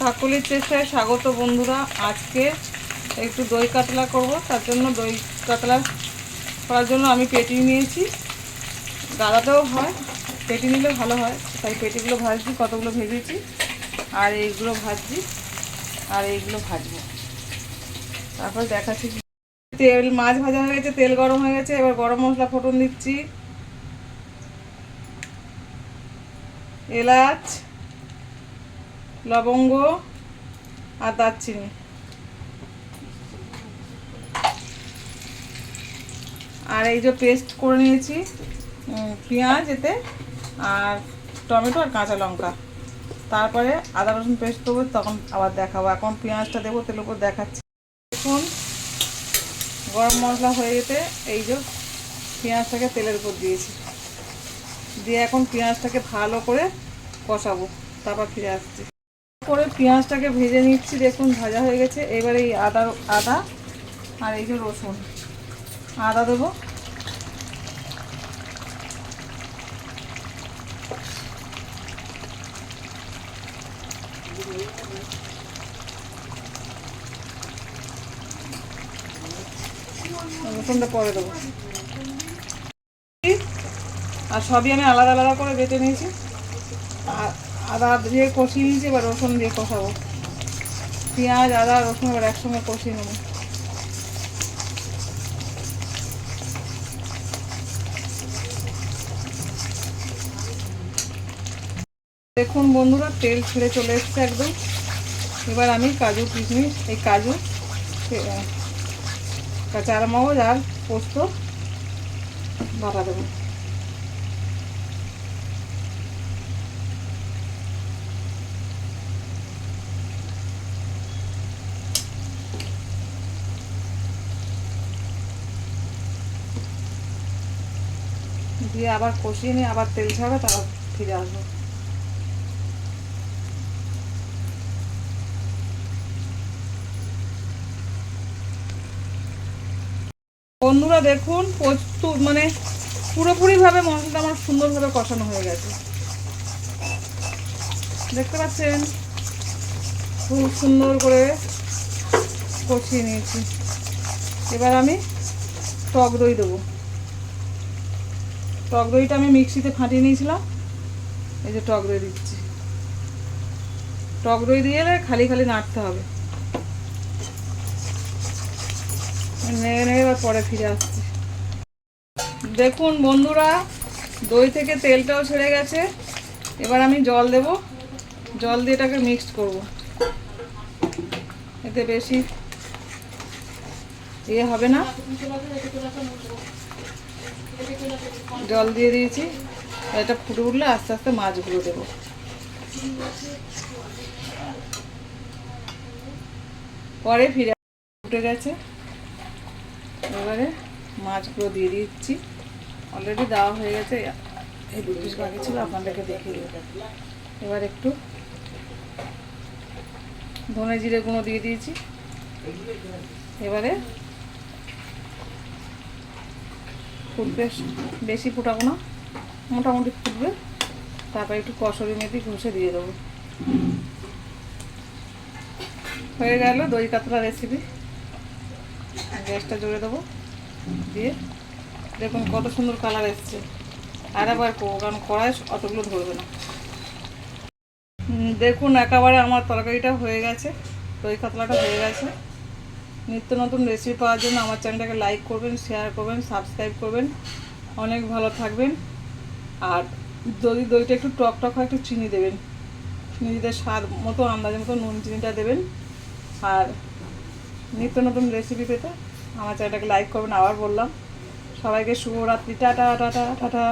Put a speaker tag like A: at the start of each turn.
A: কাকুলির চেষ্টায় স্বাগত বন্ধুরা। আজকে একটু দই কাতলা করব, তার জন্য দই কাতলা করার জন্য আমি পেটি নিয়েছি। গাদাতেও হয়, পেটি নিলে ভালো হয়, তাই পেটিগুলো ভাজছি, কতগুলো ভেজেছি। আর এইগুলো ভাজছি, আর এইগুলো ভাজবো। তারপর দেখাচ্ছি তেল, মাছ ভাজা হয়ে গেছে, তেল গরম হয়ে গেছে, এবার গরম মশলা ফোটন দিচ্ছি। এলাচ লবঙ্গ আর দারচিনি। আর এই যে পেস্ট করে নিয়েছি পেঁয়াজ এতে আর টমেটো আর কাঁচা লঙ্কা। তারপরে আদা রসুন পেস্ট করব, তখন আবার দেখাবো। এখন পেঁয়াজটা দেবো, তেলের উপর দেখাচ্ছি। দেখুন, গরম মশলা হয়ে যেতে এই যে পেঁয়াজটাকে তেলের উপর দিয়েছি। দিয়ে এখন পেঁয়াজটাকে ভালো করে কষাবো। তারপর ফিরে আসছি। করে পেঁয়াজটাকে ভেজে নিচ্ছি, দেখুন ভাজা হয়ে গেছে। এবার এই আদা আদা আর এই যে রসুন। আদা দেবো। রসুনটা পরে দেবো। আর সবই আমি আলাদা আলাদা করে বেটে নিয়েছি। আদা দিয়ে কষিয়ে নিয়েছি, এবার রসুন দিয়ে কষাবো। পেঁয়াজ, আদা, রসুন এবার একসঙ্গে কষিয়ে নেব। দেখুন বন্ধুরা, তেল ছেড়ে চলে এসছে একদম। এবার আমি কাজু, কিশমিশ, এই কাজু চারমগজ আর পোস্ত বাটা দেবো। দিয়ে আবার কষিয়ে নিয়ে আবার তেল ছাড়বে, তারপর ফিরে আসব। বন্ধুরা দেখুন, প্রস্তুত মানে পুরোপুরিভাবে মশলাটা আমার সুন্দরভাবে কষানো হয়ে গেছে। দেখতে পাচ্ছেন? খুব সুন্দর করে কষিয়ে নিয়েছি। এবার আমি টক দই দেবো। টক দইটা আমি মিক্সিতে ফাটিয়ে নিয়েছিলাম। এই যে টক দই দিচ্ছি। টক দই দিয়ে খালি খালি নাড়তে হবে। নেড়ে নেড়ে এবার পরে ফিরে আসছি। দেখুন বন্ধুরা, দই থেকে তেলটাও ছেড়ে গেছে। এবার আমি জল দেব। জল দিয়ে এটাকে মিক্সড করব। এতে বেশি ইয়ে হবে না। জল দিয়ে দিয়েছি। এটা ফুটে উঠলে আস্তে আস্তে মাছগুলো দেবো। পরে ফিরে ফুটে গেছে। এবারে মাছগুলো দিয়ে দিচ্ছি। অলরেডি দেওয়া হয়ে গেছে। এই দু পিস বাকি ছিল, আপনাদেরকে দেখিয়ে এবার একটু ধনে জিরে গুঁড়ো দিয়ে দিয়েছি। এবারে ফুটবে বেশি ফুটাবো না, মোটামুটি ফুটবে। তারপর একটু কসরি মেথি ঘষে দিয়ে দেবো। হয়ে গেল দই কাতলা রেসিপি গ্যাসটা জুড়ে দেবো, দিয়ে দেখুন কত সুন্দর কালার এসছে। আর আবার কারণ কড়াই অতগুলো ধরবে না। দেখুন একেবারে আমার তরকারিটা হয়ে গেছে, দই কাতলাটা হয়ে গেছে। নিত্য নতুন রেসিপি পাওয়ার জন্য আমার চ্যানেলটাকে লাইক করবেন শেয়ার করবেন সাবস্ক্রাইব করবেন। অনেক ভালো থাকবেন। আর যদি দইটা একটু টক টক হয়, একটু চিনি দেবেন। নিজেদের স্বাদ মতো, আন্দাজের মতো নুন চিনিটা দেবেন। আর নিত্য নতুন রেসিপি পেতে আমার চ্যানেলটাকে লাইক করবেন। আবার বললাম, সবাইকে শুভরাত্রি। Tata tata tata